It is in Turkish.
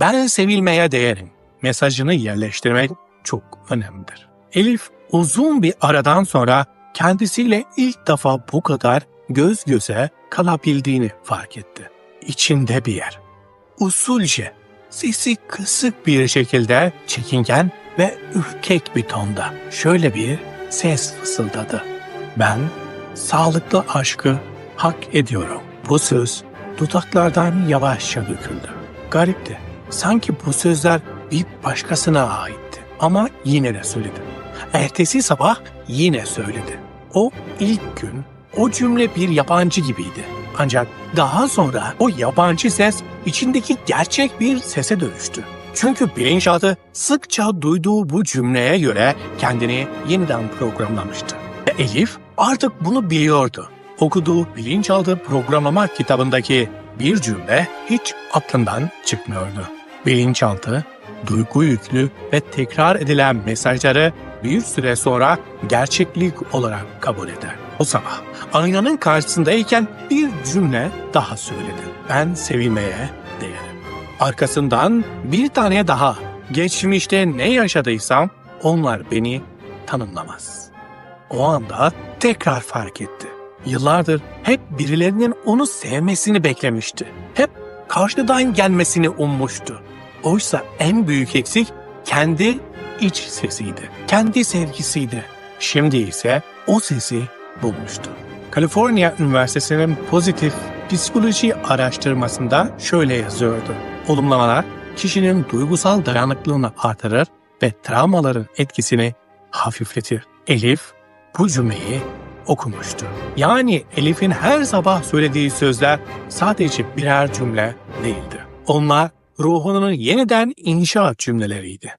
ben sevilmeye değerim mesajını yerleştirmek çok önemlidir. Elif uzun bir aradan sonra kendisiyle ilk defa bu kadar göz göze kalabildiğini fark etti. İçinde bir yer. Usulce, sesi kısık bir şekilde çekingen ve ürkek bir tonda şöyle bir ses fısıldadı. Ben sağlıklı aşkı hak ediyorum. Bu söz dudaklardan yavaşça döküldü. Garipti. Sanki bu sözler bir başkasına aitti. Ama yine de söyledi. Ertesi sabah yine söyledi. O ilk gün o cümle bir yabancı gibiydi. Ancak daha sonra o yabancı ses içindeki gerçek bir sese dönüştü. Çünkü bilinçaltı sıkça duyduğu bu cümleye göre kendini yeniden programlamıştı. Ve Elif artık bunu biliyordu. Okuduğu bilinçaltı programlama kitabındaki bir cümle hiç aklından çıkmıyordu. Bilinçaltı, duygu yüklü ve tekrar edilen mesajları bir süre sonra gerçeklik olarak kabul eder. O sabah aynanın karşısındayken bir cümle daha söyledi. Ben sevilmeye değerim. Arkasından bir tane daha. Geçmişte ne yaşadıysam onlar beni tanımlamaz. O anda tekrar fark etti. Yıllardır hep birilerinin onu sevmesini beklemişti. Hep karşıdan gelmesini ummuştu. Oysa en büyük eksik kendi iç sesiydi. Kendi sevgisiydi. Şimdi ise o sesi bulmuştu. Kaliforniya Üniversitesi'nin pozitif psikoloji araştırmasında şöyle yazıyordu. Olumlamalar kişinin duygusal dayanıklılığını artırır ve travmaların etkisini hafifletir. Elif bu cümleyi okumuştu. Yani Elif'in her sabah söylediği sözler sadece birer cümle değildi. Onlar ruhunun yeniden inşa cümleleriydi.